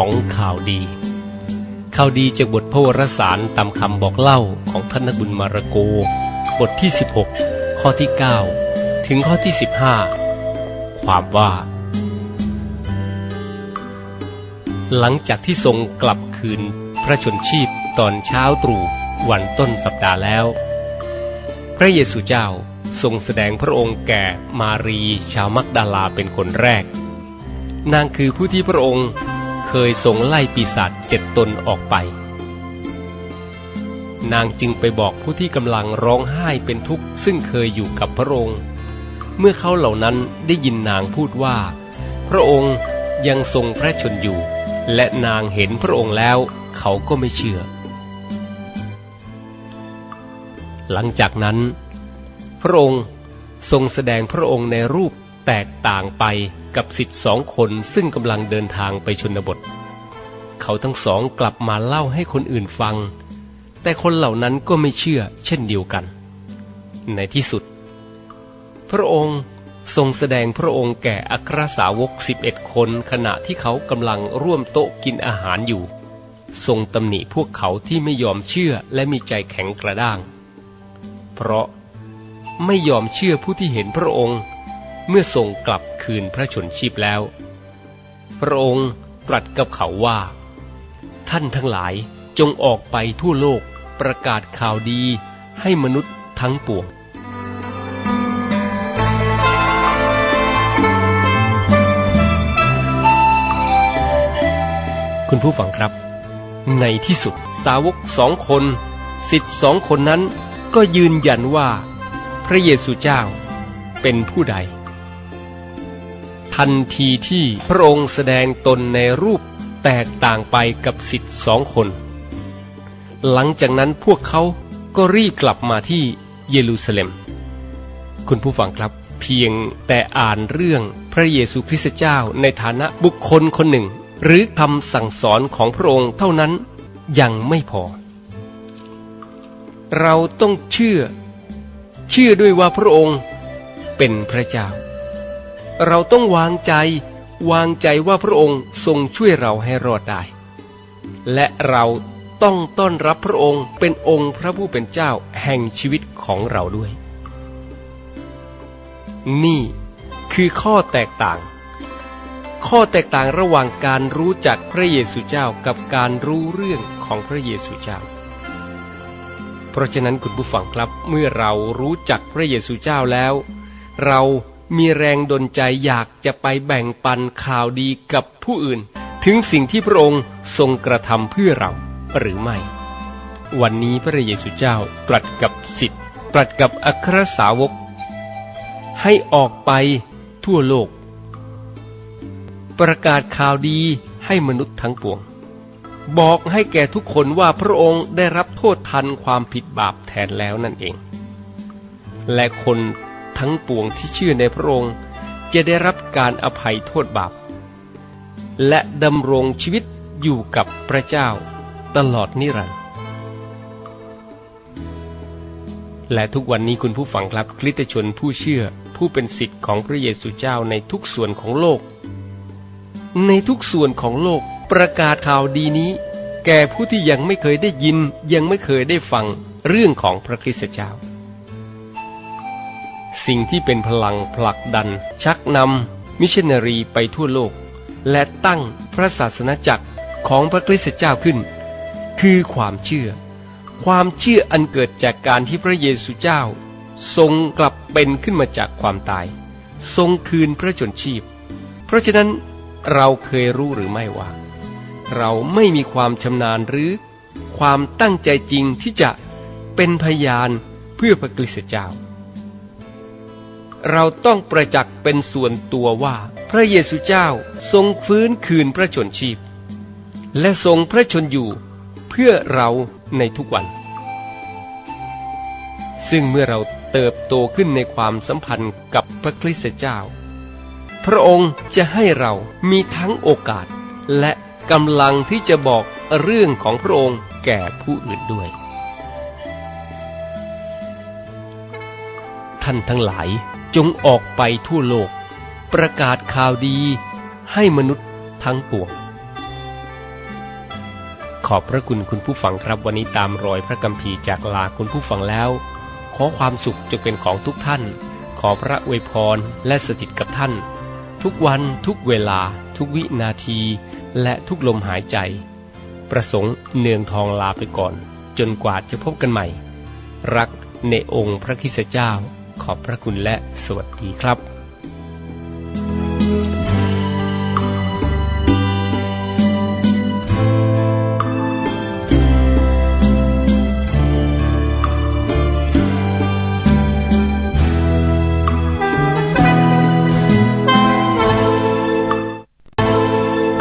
ของข่าวดี ข่าวดีจากบทพระวรสารตามคำบอกเล่าของท่านนบุญมาระโก บทที่ 16 ข้อที่ 9 ถึงข้อที่ 15 ความว่า หลังจากที่ทรงกลับคืนพระชนชีพตอนเช้าตรู่วันต้นสัปดาห์แล้ว พระเยซูเจ้าทรงแสดงพระองค์แก่มารีชาวมักดาลาเป็นคนแรก นางคือผู้ที่พระองค์ เคยทรงไล่ปีศาจเจ็ดตนออกไป นางจึงไปบอกผู้ที่กำลังร้องไห้เป็นทุกข์ซึ่งเคยอยู่กับพระองค์ เมื่อเขาเหล่านั้นได้ยินนางพูดว่า พระองค์ยังทรงพระชนอยู่ และนางเห็นพระองค์แล้วเขาก็ไม่เชื่อ หลังจากนั้น พระองค์ทรงแสดงพระองค์ในรูป แตกต่างไปกับสิทธิสองคนซึ่งกำลังเดินทางไปชนบท เขาทั้งสองกลับมาเล่าให้คนอื่นฟัง แต่คนเหล่านั้นก็ไม่เชื่อเช่นเดียวกัน ในที่สุด พระองค์ทรงแสดงพระองค์แก่อัครสาวกสิบเอ็ดคนขณะที่เขากำลังร่วมโต๊ะกินอาหารอยู่ ทรงตำหนิพวกเขาที่ไม่ยอมเชื่อและมีใจแข็งกระด้าง เพราะไม่ยอมเชื่อผู้ที่เห็นพระองค์ เมื่อทรงกลับคืนพระชนชีพแล้ว พระองค์ตรัสกับเขาว่า ท่านทั้งหลายจงออกไปทั่วโลกประกาศข่าวดีให้มนุษย์ทั้งปวงคุณผู้ฟังครับ ในที่สุดสาวกสองคนสิทธิ์สองคนนั้นก็ยืนยันว่า พระเยซูเจ้าเป็นผู้ใด ทันทีที่พระองค์แสดงตนในรูปแตกต่างไปกับสิทธิ์สองคน หลังจากนั้นพวกเขาก็รีบกลับมาที่เยรูซาเล็ม คุณผู้ฟังครับ เพียงแต่อ่านเรื่องพระเยซูคริสต์เจ้าในฐานะบุคคลคนหนึ่ง หรือคำสั่งสอนของพระองค์เท่านั้นยังไม่พอ เราต้องเชื่อ เชื่อด้วยว่าพระองค์เป็นพระเจ้า เราต้องวางใจ วางใจว่าพระองค์ทรงช่วยเราให้รอดได้ และเราต้องต้อนรับพระองค์เป็นองค์พระผู้เป็นเจ้าแห่งชีวิตของเราด้วย นี่คือข้อแตกต่าง ข้อแตกต่างระหว่างการรู้จักพระเยซูเจ้ากับการรู้เรื่องของพระเยซูเจ้า เพราะฉะนั้นคุณผู้ฟังครับเมื่อเรารู้จักพระเยซูเจ้าแล้ว เรา มีแรงดลใจอยากจะไปแบ่งปันข่าวดีกับผู้อื่น ถึงสิ่งที่พระองค์ทรงกระทำเพื่อเราหรือไม่ วันนี้พระเยซูเจ้าตรัสกับสิทธิ์ตรัสกับอัครสาวก ให้ออกไปทั่วโลก ประกาศข่าวดีให้มนุษย์ทั้งปวง บอกให้แก่ทุกคนว่าพระองค์ได้รับโทษทันความผิดบาปแทนแล้วนั่นเอง และคน ทั้งปวงที่เชื่อในพระองค์ จะได้รับการอภัยโทษบาป และดำรงชีวิตอยู่กับพระเจ้าตลอดนิรันดร์และทุกวันนี้คุณผู้ฟังครับคริสตชนผู้เชื่อผู้เป็นสิทธิ์ของพระเยซูเจ้าในทุกส่วนของโลก ในทุกส่วนของโลกประกาศข่าวดีนี้ แก่ผู้ที่ยังไม่เคยได้ยินยังไม่เคยได้ฟังเรื่องของพระคริสตเจ้า สิ่งที่เป็นพลังผลักดัน ชักนำมิชชันนารีไปทั่วโลก และตั้งพระศาสนาจักรของพระคริสตเจ้าขึ้น คือความเชื่อ ความเชื่ออันเกิดจากการที่พระเยซูเจ้า ทรงกลับเป็นขึ้นมาจากความตาย ทรงคืนพระชนชีพ เพราะฉะนั้นเราเคยรู้หรือไม่ว่า เราไม่มีความชำนาญหรือความตั้งใจจริงที่จะเป็นพยานเพื่อพระคริสตเจ้า เราต้องประจักษ์เป็นส่วนตัวว่า พระเยซูเจ้าทรงฟื้นคืนพระชนชีพ และทรงพระชนอยู่เพื่อเราในทุกวัน ซึ่งเมื่อเราเติบโตขึ้นในความสัมพันธ์กับพระคริสต์เจ้า พระองค์จะให้เรามีทั้งโอกาส และกำลังที่จะบอกเรื่องของพระองค์แก่ผู้อื่นด้วย ท่านทั้งหลาย จงออกไปทั่วโลก ประกาศข่าวดีให้มนุษย์ทั้งปวง ขอบพระคุณคุณผู้ฟังครับวันนี้ตามรอยพระกัมภีร์จากลาคุณผู้ฟังแล้ว ขอความสุขจงเป็นของทุกท่าน ขอพระอวยพรและสถิตกับท่าน ทุกวันทุกเวลา ทุกวินาที และทุกลมหายใจ ประสงค์เนืองทองลาไปก่อน จนกว่าจะพบกันใหม่ รักในองค์พระคิสเจ้า ขอบพระคุณและสวัสดีครับ